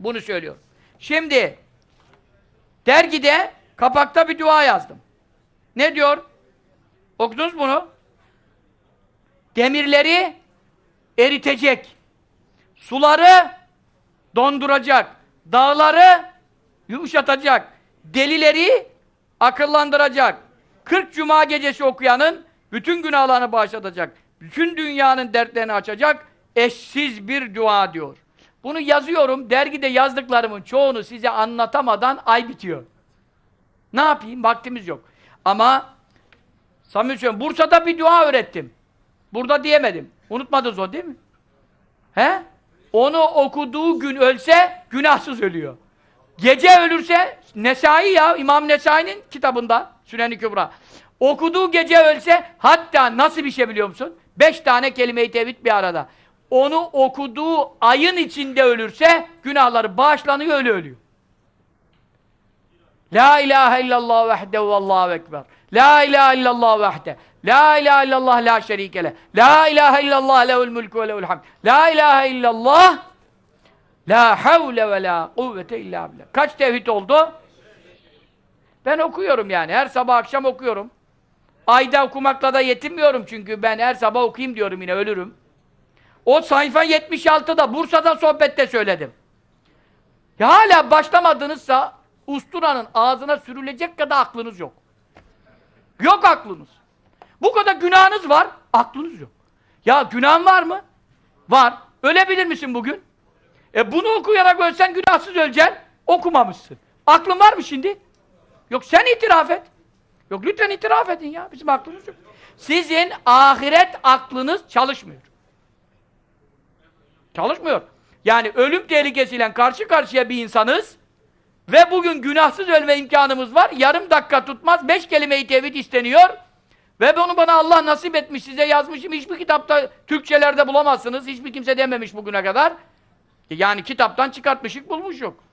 Bunu söylüyorum. Şimdi dergide kapakta bir dua yazdım. Ne diyor? Okudunuz bunu? Demirleri eritecek. Suları donduracak. Dağları yumuşatacak. Delileri akıllandıracak. 40 cuma gecesi okuyanın bütün günahlarını bağışlatacak. Bütün dünyanın dertlerini açacak. Eşsiz bir dua diyor. Bunu yazıyorum. Dergide yazdıklarımın çoğunu size anlatamadan ay bitiyor. Ne yapayım? Vaktimiz yok. Ama samimi söylüyorum. Bursa'da bir dua öğrettim. Burada diyemedim. Unutmadınız o değil mi? He? Onu okuduğu gün ölse günahsız ölüyor. Gece ölürse Nesai ya İmam Nesai'nin kitabında Sünen-i Kübra. Okuduğu gece ölse hatta nasıl bir şey biliyor musun? Beş tane kelime-i tevhid bir arada. Onu okuduğu ayın içinde ölürse günahları bağışlanıyor öyle ölüyor. La ilahe illallah vahdehu vallahu ekber. La ilahe illallah vahde. La ilahe illallah la şerike le. La ilahe illallah lehul mulku ve lehul hamd. La ilahe illallah la havle ve la kuvvete illa billah. Kaç tevhid oldu? Ben okuyorum yani. Her sabah akşam okuyorum. Ayda okumakla da yetinmiyorum çünkü ben her sabah okuyayım diyorum yine ölürüm. O sayfa 76'da Bursa'da sohbette söyledim. Ya hala başlamadınızsa usturanın ağzına sürülecek kadar aklınız yok. Yok aklınız. Bu kadar günahınız var, aklınız yok. Ya günahın var mı? Var. Ölebilir misin bugün? E bunu okuyarak ölsen günahsız öleceksin. Okumamışsın. Aklın var mı şimdi? Yok sen itiraf et. Yok lütfen itiraf edin ya. Bizim aklımız yok. Sizin ahiret aklınız çalışmıyor. Çalışmıyor. Yani ölüm tehlikesiyle karşı karşıya bir insanız ve bugün günahsız ölme imkanımız var. Yarım dakika tutmaz. Beş kelime-i tevhid isteniyor. Ve bunu bana Allah nasip etmiş. Size yazmışım. Hiçbir kitapta Türkçelerde bulamazsınız. Hiçbir kimse dememiş bugüne kadar. Yani kitaptan çıkartmışık bulmuş yok.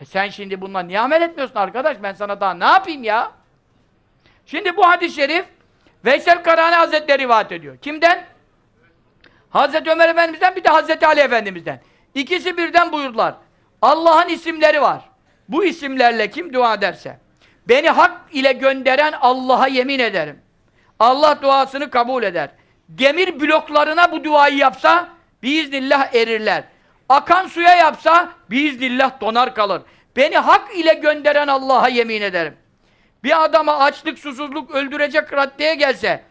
E sen şimdi bununla niye amel etmiyorsun arkadaş? Ben sana daha ne yapayım ya? Şimdi bu hadis-i şerif Veysel Karani Hazretleri rivayet ediyor. Kimden? Hazreti Ömer Efendimiz'den bir de Hazreti Ali Efendimiz'den. İkisi birden buyurdular. Allah'ın isimleri var. Bu isimlerle kim dua ederse beni hak ile gönderen Allah'a yemin ederim. Allah duasını kabul eder. Demir bloklarına bu duayı yapsa biiznillah erirler. Akan suya yapsa biiznillah donar kalır. Beni hak ile gönderen Allah'a yemin ederim. Bir adama açlık, susuzluk öldürecek raddeye gelse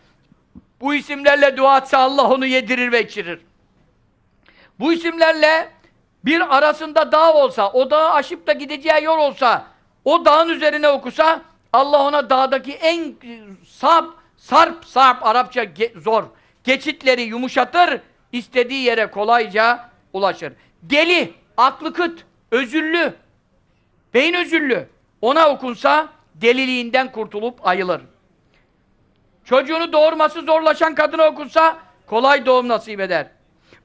bu isimlerle dua etse Allah onu yedirir ve içirir. Bu isimlerle bir arasında dağ olsa, o dağı aşıp da gideceği yol olsa, o dağın üzerine okusa, Allah ona dağdaki en sap, sarp, sarp, Arapça ge- zor, geçitleri yumuşatır, istediği yere kolayca ulaşır. Deli, aklı kıt, özürlü, beyin özürlü, ona okunsa deliliğinden kurtulup ayılır. Çocuğunu doğurması zorlaşan kadına okunsa kolay doğum nasip eder.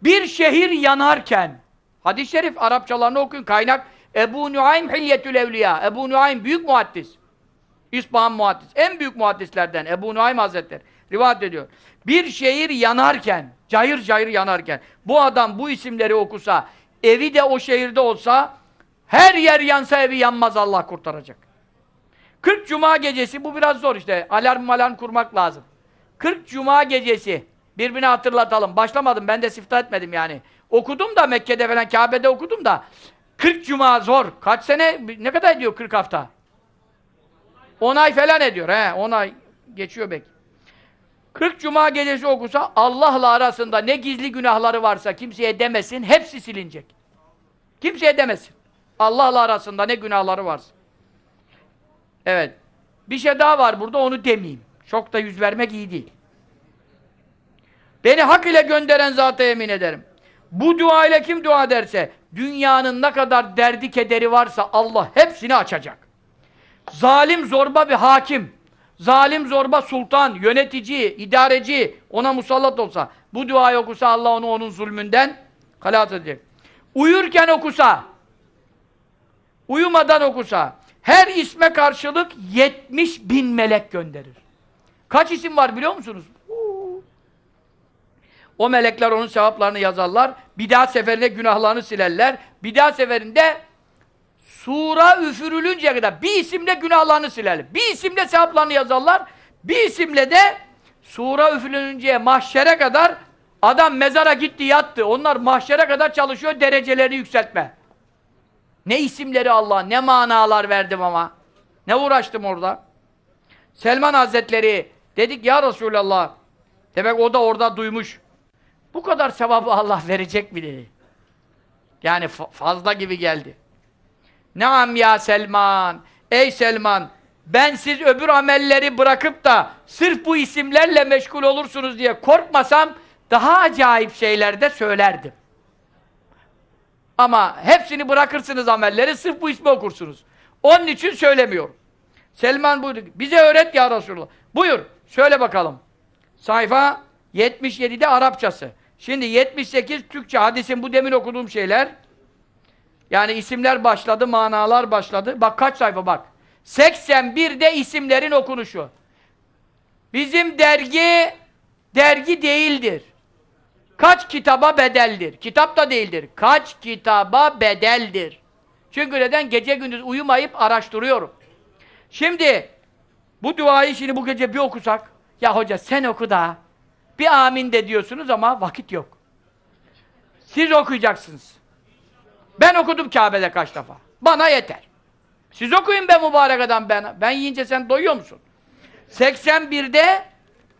Bir şehir yanarken hadis-i şerif Arapçalarını okuyun kaynak Ebu Nuaym Hilyetül Evliya Ebu Nuaym büyük muhaddis İspahan muhaddis en büyük muhaddislerden Ebu Nuaym Hazretleri rivayet ediyor. Bir şehir yanarken cayır cayır yanarken bu adam bu isimleri okusa evi de o şehirde olsa her yer yansa evi yanmaz Allah kurtaracak. 40 cuma gecesi bu biraz zor işte. Alarm malarm kurmak lazım. 40 cuma gecesi birbirini hatırlatalım. Başlamadım ben de siftah etmedim yani. Okudum da Mekke'de falan Kabe'de okudum da 40 cuma zor. Kaç sene ne kadar ediyor 40 hafta? 10 ay falan ediyor he. 10 ay geçiyor belki. 40 cuma gecesi okusa Allah'la arasında ne gizli günahları varsa kimseye demesin. Hepsi silinecek. Kimseye demesin. Allah'la arasında ne günahları varsa. Evet. Bir şey daha var burada onu demeyeyim. Çok da yüz vermek iyi değil. Beni hak ile gönderen zata yemin ederim. Bu dua ile kim dua ederse dünyanın ne kadar derdi kederi varsa Allah hepsini açacak. Zalim zorba bir hakim, zalim zorba sultan, yönetici, idareci ona musallat olsa bu duayı okusa Allah onu onun zulmünden halat edecek. Uyurken okusa uyumadan okusa her isme karşılık 70 bin melek gönderir. Kaç isim var biliyor musunuz? O melekler onun sevaplarını yazarlar. Bir daha seferinde günahlarını silerler. Bir daha seferinde sura üfürülünceye kadar bir isimle günahlarını silerler. Bir isimle sevaplarını yazarlar. Bir isimle de sura üfürülünceye mahşere kadar adam mezara gitti yattı. Onlar mahşere kadar çalışıyor derecelerini yükseltme. Ne isimleri Allah, ne manalar verdim ama. Ne uğraştım orada. Selman Hazretleri dedik ya Resulallah. Demek o da orada duymuş. Bu kadar sevabı Allah verecek mi dedi. Yani fa- fazla gibi geldi. Naam ya Selman. Ey Selman. Ben siz öbür amelleri bırakıp da sırf bu isimlerle meşgul olursunuz diye korkmasam daha acayip şeyler de söylerdim. Ama hepsini bırakırsınız amelleri, sırf bu ismi okursunuz. Onun için söylemiyorum. Selman buyurdu. Bize öğret ya Resulullah. Buyur, söyle bakalım. Sayfa 77'de Arapçası. Şimdi 78 Türkçe. Hadisin bu demin okuduğum şeyler. Yani isimler başladı, manalar başladı. Bak kaç sayfa bak. 81'de isimlerin okunuşu. Bizim dergi, dergi değildir. Kaç kitaba bedeldir? Kitap da değildir. Kaç kitaba bedeldir? Çünkü neden? Gece gündüz uyumayıp araştırıyorum. Şimdi bu duayı şimdi bu gece bir okusak ya hoca sen oku da bir amin de diyorsunuz ama vakit yok. Siz okuyacaksınız. Ben okudum Kabe'de kaç defa. Bana yeter. Siz okuyun be mübarek adam ben. Ben yiyince sen doyuyor musun? 81'de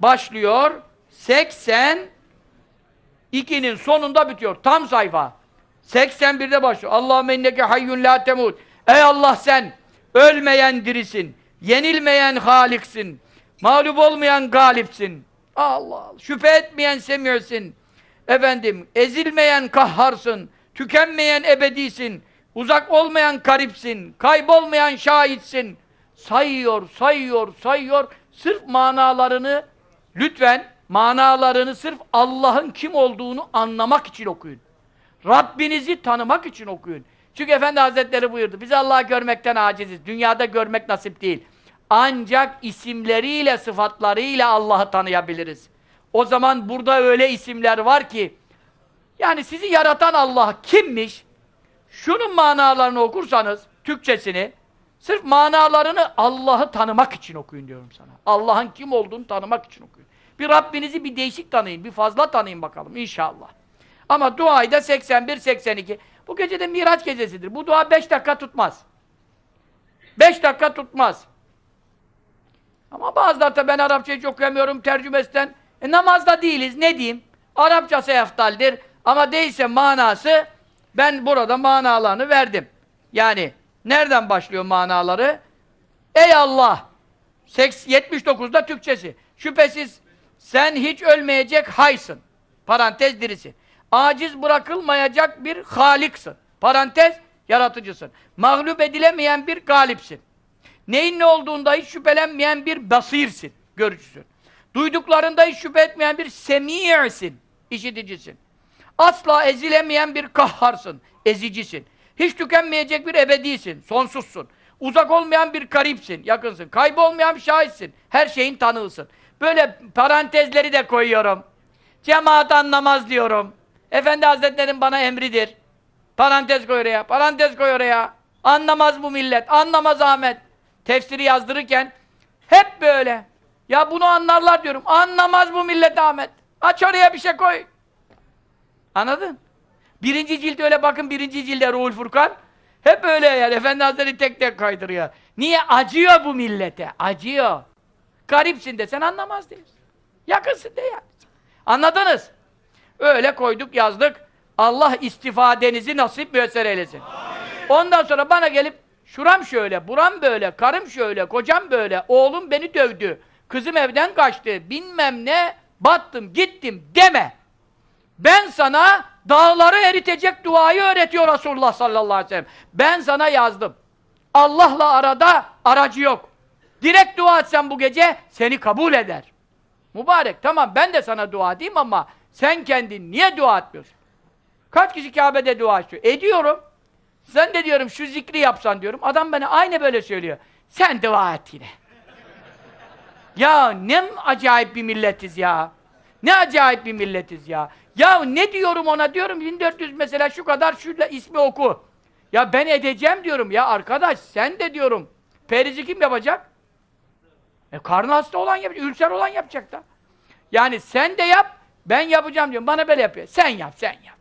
başlıyor. 80 2'nin sonunda bitiyor. Tam sayfa. 81'de başlıyor. Allahümme inneke hayyun la temut. Ey Allah sen ölmeyen dirisin. Yenilmeyen haliksin. Mağlup olmayan galipsin. Allah. Şüphe etmeyen semiyorsun. Efendim ezilmeyen kahharsın. Tükenmeyen ebedisin. Uzak olmayan karipsin. Kaybolmayan şahitsin. Sayıyor, sayıyor, sayıyor. Sırf manalarını lütfen manalarını sırf Allah'ın kim olduğunu anlamak için okuyun. Rabbinizi tanımak için okuyun. Çünkü Efendi Hazretleri buyurdu. Biz Allah'ı görmekten aciziz. Dünyada görmek nasip değil. Ancak isimleriyle, sıfatlarıyla Allah'ı tanıyabiliriz. O zaman burada öyle isimler var ki yani sizi yaratan Allah kimmiş? Şunun manalarını okursanız, Türkçesini, sırf manalarını Allah'ı tanımak için okuyun diyorum sana. Allah'ın kim olduğunu tanımak için okuyun. Bir Rabbinizi bir değişik tanıyın, bir fazla tanıyın bakalım inşallah. Ama duayı da 81-82. Bu gece de Miraç gecesidir. Bu dua 5 dakika tutmaz. 5 dakika tutmaz. Ama bazıları da ben Arapçayı çok okuyamıyorum tercümesinden. E, namazda değiliz. Ne diyeyim? Arapçası eftaldir. Ama değilse manası ben burada manalarını verdim. Yani nereden başlıyor manaları? Ey Allah! 79'da Türkçesi. Şüphesiz sen hiç ölmeyecek haysın. Parantez dirisin. Aciz bırakılmayacak bir haliksın. Parantez yaratıcısın. Mağlup edilemeyen bir galipsin. Neyin ne olduğunda hiç şüphelenmeyen bir basirsin. Görücüsün. Duyduklarında hiç şüphe etmeyen bir semi'sin. işiticisin. Asla ezilemeyen bir kahharsın. Ezicisin. Hiç tükenmeyecek bir ebedisin. Sonsuzsun. Uzak olmayan bir karipsin. Yakınsın. Kaybolmayan bir şahitsin. Her şeyin tanığısın. Böyle parantezleri de koyuyorum. Cemaat anlamaz diyorum. Efendi Hazretleri'nin bana emridir. Parantez koy oraya, parantez koy oraya. Anlamaz bu millet, anlamaz Ahmet. Tefsiri yazdırırken hep böyle. Ya bunu anlarlar diyorum. Anlamaz bu millet Ahmet. Aç oraya bir şey koy. Anladın? Birinci cilt öyle bakın birinci cilde Ruhul Furkan. Hep öyle yani. Efendi Hazretleri tek tek kaydırıyor. Niye? Acıyor bu millete. Acıyor. Garipsin de sen anlamaz değilsin. Yakınsın de yani. Anladınız? Öyle koyduk yazdık. Allah istifadenizi nasip müyesser eylesin. Ondan sonra bana gelip şuram şöyle, buram böyle, karım şöyle, kocam böyle, oğlum beni dövdü, kızım evden kaçtı, bilmem ne, battım, gittim deme. Ben sana dağları eritecek duayı öğretiyor Resulullah sallallahu aleyhi ve sellem. Ben sana yazdım. Allah'la arada aracı yok. Direkt dua etsen bu gece seni kabul eder. Mübarek tamam ben de sana dua diyeyim ama sen kendin niye dua etmiyorsun? Kaç kişi Kabe'de dua ediyor? Ediyorum. Sen de diyorum şu zikri yapsan diyorum. Adam bana aynı böyle söylüyor. Sen dua et yine. ya ne acayip bir milletiz ya. Ne acayip bir milletiz ya. Ya ne diyorum ona diyorum 1400 mesela şu kadar şu ismi oku. Ya ben edeceğim diyorum ya arkadaş sen de diyorum. Perizi kim yapacak? E karnı hasta olan yapacak, ülser olan yapacak da. Yani sen de yap, ben yapacağım diyorum. Bana böyle yapıyor. Sen yap, sen yap.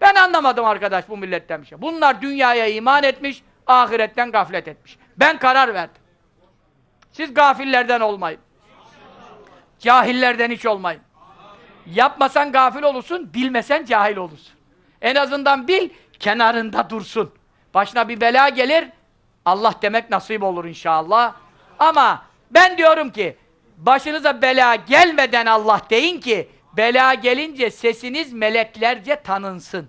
Ben anlamadım arkadaş bu milletten bir şey. Bunlar dünyaya iman etmiş, ahiretten gaflet etmiş. Ben karar verdim. Siz gafillerden olmayın. Cahillerden hiç olmayın. Yapmasan gafil olursun, bilmesen cahil olursun. En azından bil, kenarında dursun. Başına bir bela gelir, Allah demek nasip olur inşallah. Ama ben diyorum ki, başınıza bela gelmeden Allah deyin ki, bela gelince sesiniz meleklerce tanınsın.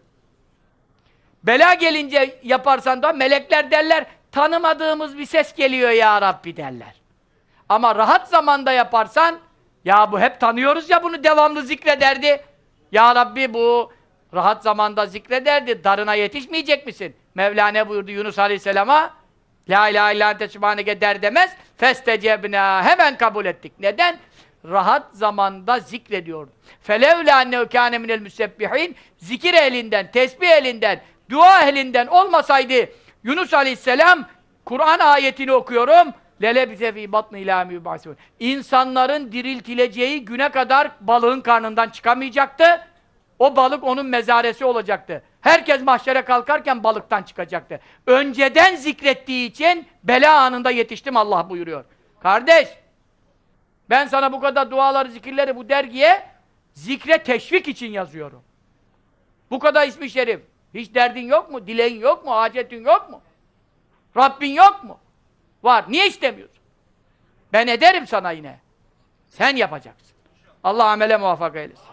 Bela gelince yaparsan da melekler derler, tanımadığımız bir ses geliyor ya Rabbi derler. Ama rahat zamanda yaparsan, ya bu hep tanıyoruz ya bunu devamlı zikrederdi. Ya Rabbi bu rahat zamanda zikrederdi, darına yetişmeyecek misin? Mevlana buyurdu Yunus Aleyhisselam'a, La ilahe illa ente subhaneke der demez, festecebna, hemen kabul ettik. Neden? Rahat zamanda zikrediyordu. Felevla ennehu kâne minel müsebbihin, zikir elinden, tesbih elinden, dua elinden olmasaydı, Yunus Aleyhisselam, Kur'an ayetini okuyorum, lele bize fî batnı ilâ mübâsivun. İnsanların diriltileceği güne kadar balığın karnından çıkamayacaktı. O balık onun mezaresi olacaktı. Herkes mahşere kalkarken balıktan çıkacaktı. Önceden zikrettiği için bela anında yetiştim Allah buyuruyor. Kardeş, ben sana bu kadar duaları, zikirleri bu dergiye zikre teşvik için yazıyorum. Bu kadar ismi şerif. Hiç derdin yok mu? Dileğin yok mu? Hacetin yok mu? Rabbin yok mu? Var. Niye istemiyorsun? Ben ederim sana yine. Sen yapacaksın. Allah amele muvaffak eylesin.